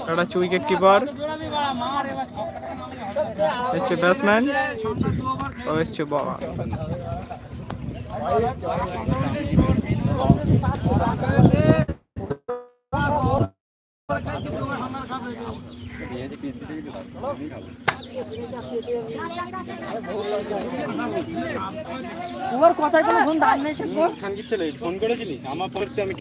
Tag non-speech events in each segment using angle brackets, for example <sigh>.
একটা হচ্ছে wicket keeper হচ্ছে ব্যাটসম্যান হচ্ছে বল। ওর কথায় কোনো ফোন দাম নেই সে খানকি চলে ফোন করেছিলিস? আমার পড়তে আমি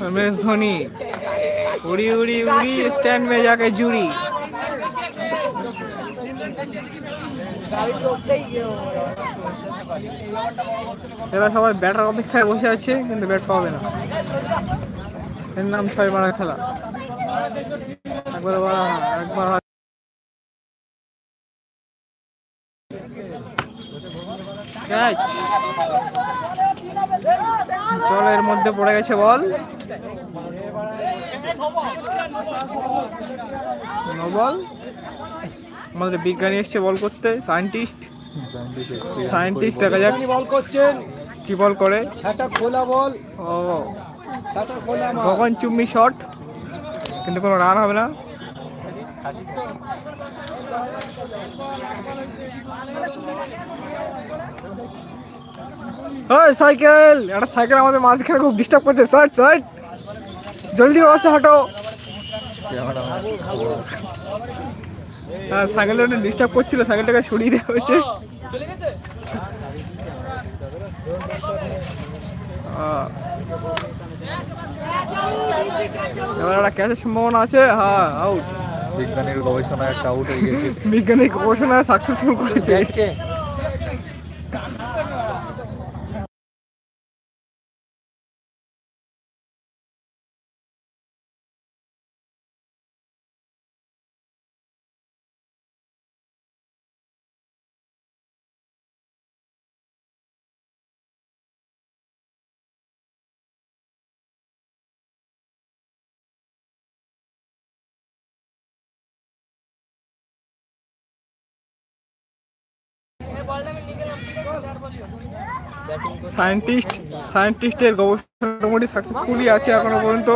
एम एस धोनी उड़ी उड़ी उड़ी स्टैंड में जाके जुड़ी এরা সবাই ব্যাটার অপেক্ষায় বসে আছে কিন্তু ব্যাট পাবে না এর নাম ছয় মারা খেলা চল এর মধ্যে পড়ে গেছে বল। বল। আমাদের বিজ্ঞানী এসছে বল করতে সায়েন্টিস্ট সায়েন্টিস্ট দেখা যাক। বল করছেন। কি বল করে? সেটা খোলা বল। ও। খোলা গগন চুম্মি শট। কিন্তু কোনো রান হবে না। ওই সাইকেল, একটা সাইকেল আমাদের মাঝখানে খুব ডিস্টার্ব করছে। সাইড সাইড জলদি ওসে হাঁটো। হ্যাঁ সাইকেলটা একটু ডিস্টার্ব করছিল, সাইকেলটাকে সরিয়ে দেওয়া হয়েছে। এবার একটা ক্যাচের সম্ভাবনা আছে। হ্যাঁ আউট বিজ্ঞানীর গবেষণা একটা আউট হয়ে গেছে। বিজ্ঞানিক গবেষণা সাকসেসফুল করেছে। সায়েন্টিস্ট সায়েন্টিস্টের গবেষণা মোটামুটি সাকসেসফুলি আছে এখনও পর্যন্ত।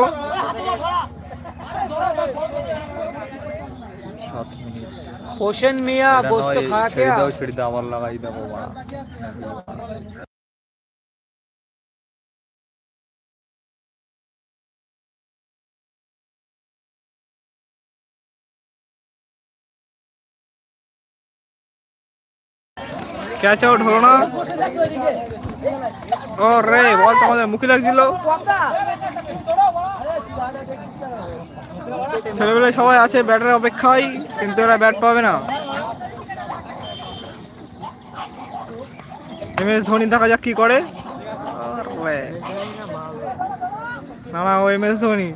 হোসেন মিয়া গোস্ত খাওয়া ছেড়ে দাও ছেড়ে দাও আমার লাগাই দেবো বাড়া ক্যাচ আউট হলো না? ও রে বল তো আমাদের মুখে লাগছিল? ছেলেবেলে সবাই আছে ব্যাটের অপেক্ষায়, কিন্তু এরা ব্যাট পাবে না। এম এস ধোনি দেখা যাক কি করে। না না, ও M S Dhoni.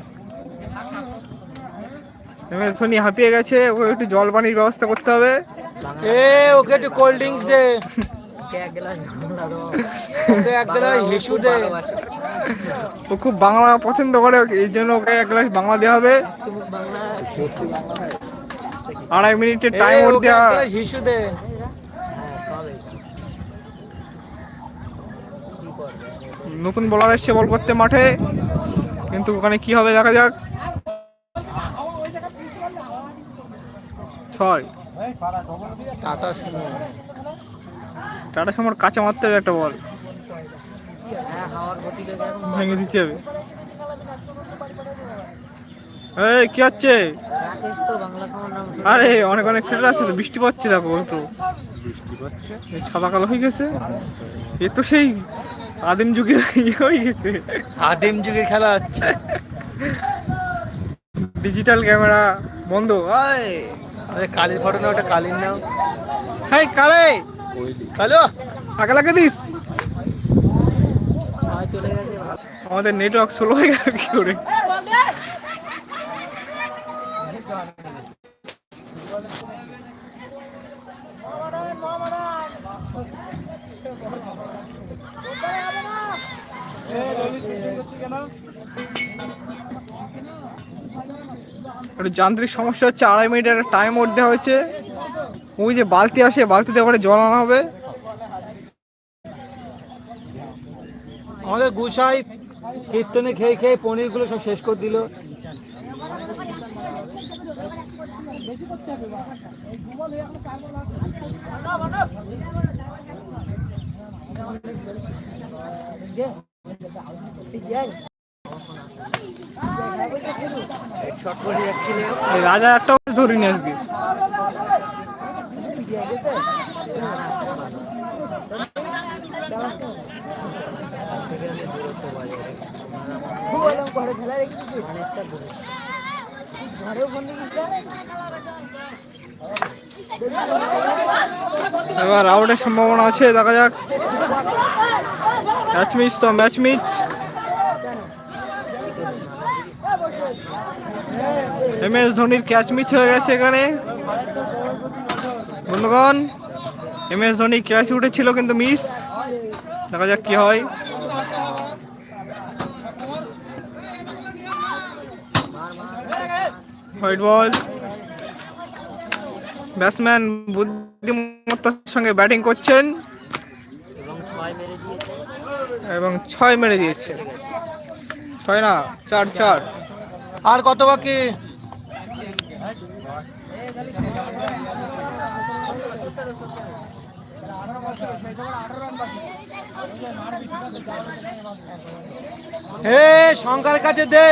M S Dhoni হাঁপিয়ে গেছে, ওকে একটু জল পানির ব্যবস্থা করতে হবে। এ ওকে একটু কোল্ড ড্রিঙ্কস দে। ওকে এক গ্লাস হিসু দে। ও খুব বাংলা পছন্দ করে এই জন্য ওকে এক গ্লাস বাংলা দেওয়া হবে। আড়াই মিনিটের টাইম ওর দেওয়া। হিসু দে। নতুন বলার এসছে বল করতে মাঠে। কিন্তু ওখানে কি হবে দেখা যাক। ছয়। টাটা টাটা সময় কাছে মারতে হবে একটা বল। ভেঙে দিতে হবে। এই কি হচ্ছে? আরে অনেক অনেক ফিল্টার আছে তো বৃষ্টি পড়ছে দেখো একটু বৃষ্টি সাদা কালো হয়ে গেছে। এ তো সেই আদিম যুগের ইয়ে হয়ে গেছে। আদিম যুগের খেলা হচ্ছে। ডিজিটাল ক্যামেরা বন্ধ। আয় কালির ফটো না ওটা কালির নাও। হাই কালে! হ্যালো আগে লাগে দিস। আমাদের নেটওয়ার্ক স্লো হয়ে গেল কি করে? একটু যান্ত্রিক সমস্যা হচ্ছে, আড়াই মিনিটের টাইম ওর দেওয়া হয়েছে। ওই যে বালতি আসে, বালতিতে করে জল আনা হবে। আমাদের গুসাই কীর্তনে খেয়ে খেয়ে পনিরগুলো সব শেষ করে দিল। রাজা একটা ধরিনি আজকে এবার আউটের সম্ভাবনা আছে, দেখা যাক। ম্যাচ মিস তো ম্যাচ মিস এম এস ধোনির ক্যাচ মিস হয়ে গেছে এখানে। বন্ধুগণ এম এস ধোনি ক্যাচ উঠেছিল কিন্তু মিস দেখা যাক কি হয়। হোয়াইট বল ব্যাটসম্যান বুদ্ধিমত্তার সঙ্গে ব্যাটিং করছেন। এবং ছয় মেরে দিয়েছে। ছয় না, চার চার। আর কত বাকি? হে শঙ্কর কাছে দে।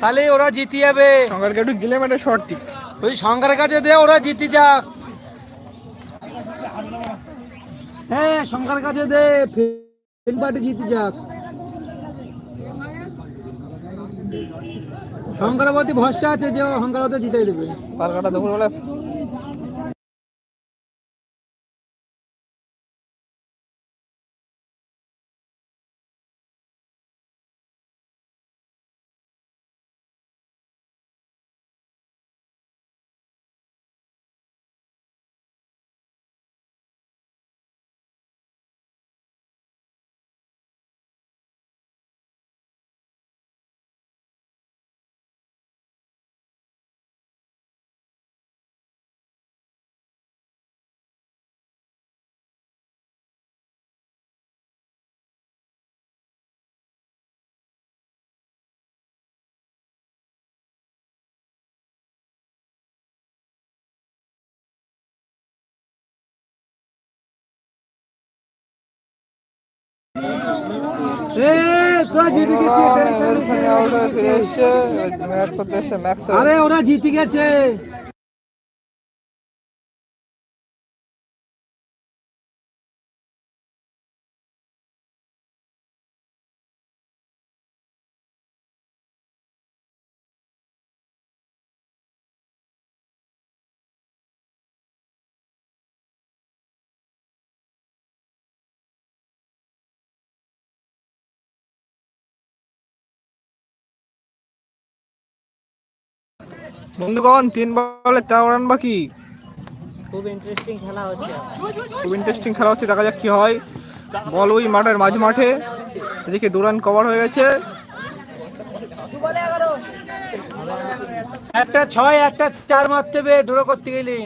তাহলে ওরা জিতে যাবে। সঙ্গারকে একটু গিলে মেটে শর্ট দিক। ওই শঙ্করের কাছে দে ওরা জিতে যাক। হ্যাঁ শঙ্কর কাছে দে ফিল্ড পার্টি জিতে যাক। শঙ্করের ভরসা আছে যে শঙ্কর জিতে দেবে। তার কাটা আরে ওরা জিতে গেছে বন্ধুগণ তিন বলে তেরো রান বাকি? খুব ইন্টারেস্টিং খেলা হচ্ছে। খুব ইন্টারেস্টিং খেলা হচ্ছে দেখা যাক কি হয়। বল ওই মাঠের মাঝ মাঠে। এদিকে দু রান কভার হয়ে গেছে। একটা ছয় একটা চার মারতে হবে ড্র করতে গেলে।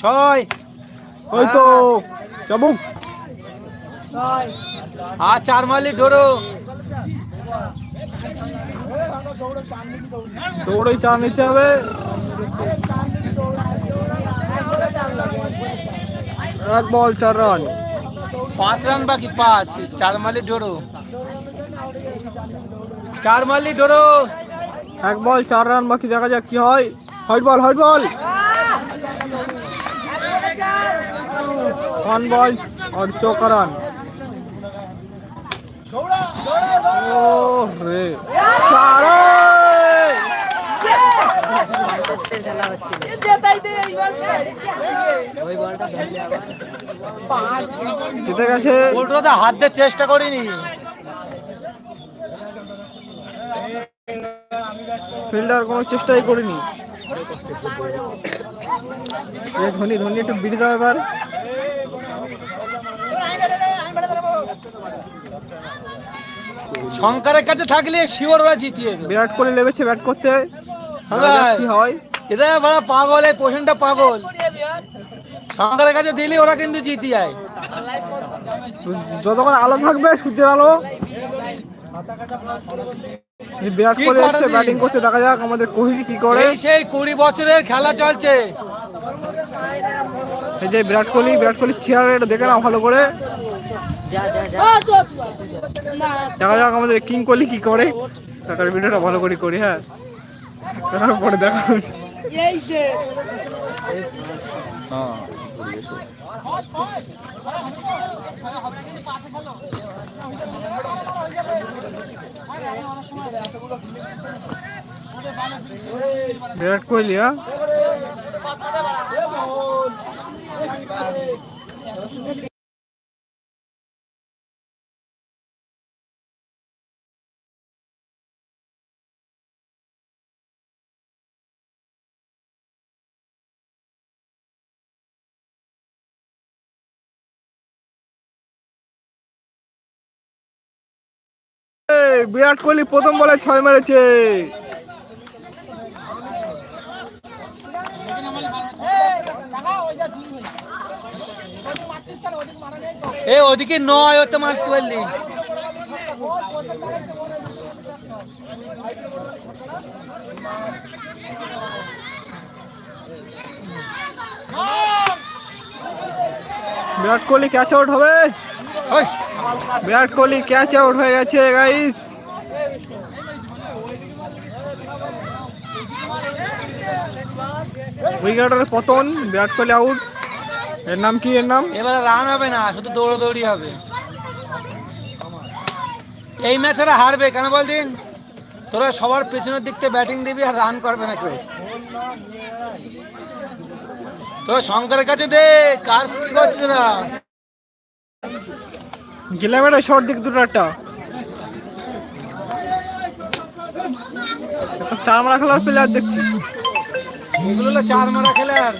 ছয়। ওই তো। চাবুক। আর চার মারলি ডোরো। দৌড়েই চার নিতে হবে। এক বল চার রান। পাঁচ রান বাকি পাঁচ। চার মালি ডোরো। চার মারলি ডোরো। এক বল চার রান বাকি দেখা যাক কি হয়। White ball white ball. One ball আর চৌকা রান ও রে চার ইন্টারেস্টিং খেলা হচ্ছিল ওই বলটা ধরলে আবার জিতে গেছে। হাত দিয়ে চেষ্টা করিনি। ফিল্ডার কোনো চেষ্টাই করিনি। ধোনি ধোনি একটু বিড়ি দাও এবার। শঙ্করের কাছে থাকলে শিওর ওরা জিতিয়ে দেবে। বিরাট কোহলি লেগেছে ব্যাট করতে। হ্যাঁ। কি হয়? এরা বড় পাগল এই পোষণটা পাগল। শঙ্করের কাছে দিলে ওরা কিন্তু জিতে যায়। যতক্ষণ আলো থাকবে সূর্যের আলো। বিরাট কোহলি দিই? ব্যাটিং করতে দেখা যাক আমাদের কোহলি কি করে। সেই কুড়ি বছরের খেলা চলছে। এই যে বিরাট কোহলি বিরাট কোহলি চেয়ার এটা দেখে না ভালো করে। দেখা যাক আমাদের কিং কোহলি কি করে? টাকার ভিডিওটা ভালো করে করি হ্যাঁ। তারপরে দেখো। হ্যাঁ বিরাট কোহলি হ্যাঁ? বিরাট কোহলি প্রথম বলে ছয় মেরেছে। এ ওদিকে নয় মারতে পারলি বিরাট কোহলি ক্যাচ আউট হবে। বিরাট কোহলি ক্যাচ আউট হয়ে গেছে গাইস উইকেটের পতন, বিরাট কোহলি আউট। এর নাম কি, এর নাম? এবারে রান হবে না, শুধু দৌড়াদৌড়ি হবে। এই ম্যাচেরা হারবে, কেন বলদিন? তোরা সবার পেছনের দিক থেকে ব্যাটিং দিবি আর রান করবে না কেউ তো শঙ্করের কাছে দে কার কি করছিস তোরা গেলাম একটা শর্ট দিক দুটো একটা। চার মারা খেলার প্লেয়ার দেখছি। এগুলো হলো চার মারা খেলার।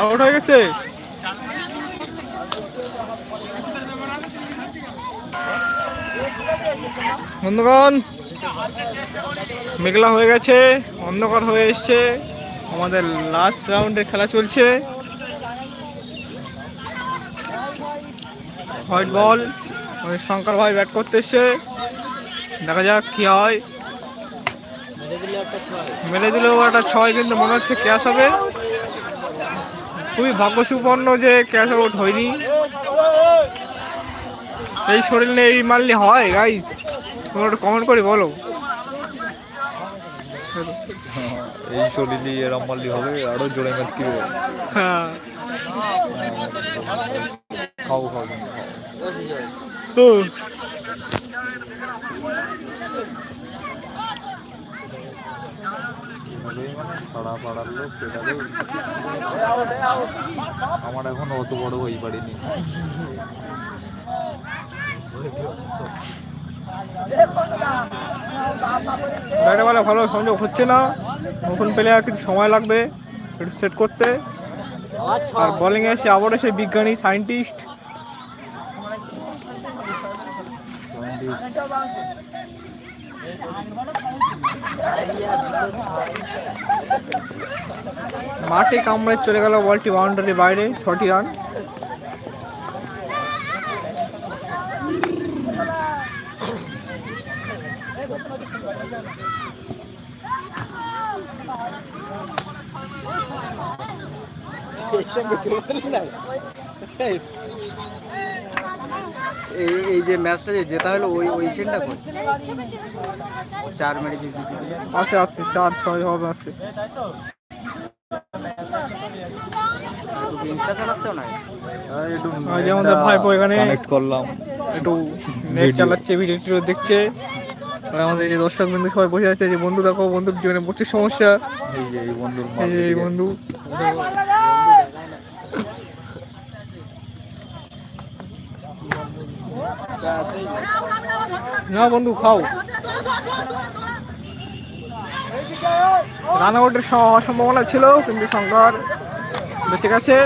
আউট হয়ে গেছে? বন্ধুগণ, মেঘলা হয়ে গেছে, অন্ধকার হয়ে এসছে, আমাদের লাস্ট রাউন্ডের খেলা চলছে। হোয়াইট বল শঙ্কর ভাই ব্যাট করতে এসছে। দেখা যাক কি হয়। মেরে দিলে একটা ছয়। দিলেও একটা ছয় কিন্তু মনে হচ্ছে ক্যাশ হবে। খুবই ভাগ্যসুপন্ন যে ক্যাশ আউট হয়নি। এই শরীর নিয়ে এই মারলে হয় গাইস তোমরা একটু কমেন্ট করে বলো। এই শরীরই এরম মারলি হবে আরও জোরে মারতে হবে। হ্যাঁ। খাও খাও কিন্তু মানে সারা পাড়ার লোক আমার এখন অত বড় হয়ে পারিনি। ব্যাটে বলে ভালো সংযোগ হচ্ছে না। নতুন প্লেয়ার কিছু সময় লাগবে একটু সেট করতে। আর আর ছয় বোলিং এ এসে আবারও সেই বিজ্ঞানী সায়েন্টিস্ট মাঠে কামড়ে চলে গেল বলটি বাউন্ডারি বাইরে ছটি রান। এই এই যে ম্যাচটা যে জেতা হলো ওই ওই সিনটা কোন? চার মেরে যে জিতে আছে আছে চার ছয় হবে আছে। একটু ইনস্টা চালাচ্ছ না? যে আমাদের ভাইপো এখানে কানেক্ট করলাম। একটু <laughs> নেট চালাচ্ছে ভিডিও টিডিও দেখছে। আর আমাদের এই যে দর্শক বন্ধু সবাই বসে আছে যে বন্ধু দেখো বন্ধুর জীবনে প্রচুর সমস্যা। এই যে এই বন্ধুর এই বন্ধু। না বন্ধু, খাও। রান আউটের হওয়ার সম্ভাবনা ছিল, কিন্তু শঙ্কর বেঁচে গেছে।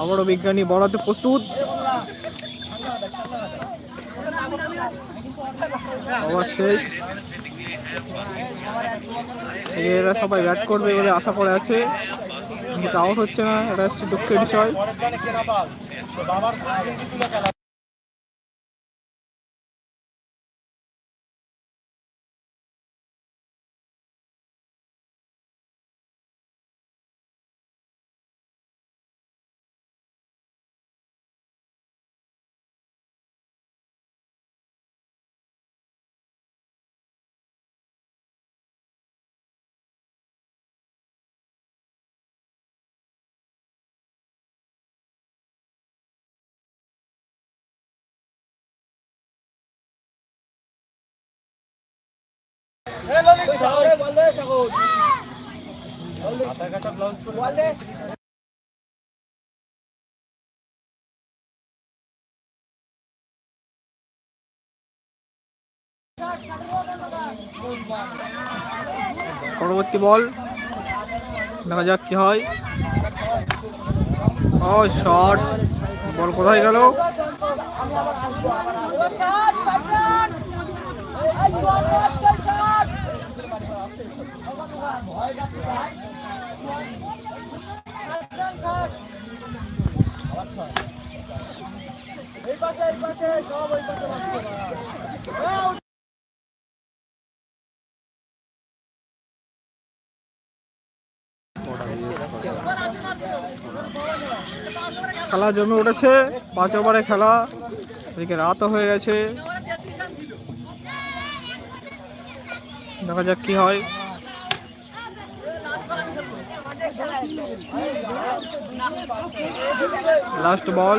আবারও বিজ্ঞানী বড়াতে প্রস্তুত। অবশ্যই এরা সবাই ব্যাট করবে বলে আশা করে আছে। আউট হচ্ছে না এটা হচ্ছে দুঃখের বিষয়। পরবর্তী বল। দেখা যাক কি হয়। ও শট বল কোথায় গেল? খেলা জমে উঠেছে পাঁচ ওভারে খেলা। এদিকে রাতও হয়ে গেছে। দেখা যাক কি হয়। লাস্ট বল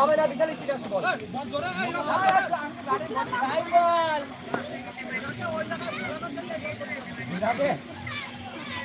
হবে না বিশাল স্পিড বল। ড্রাইভার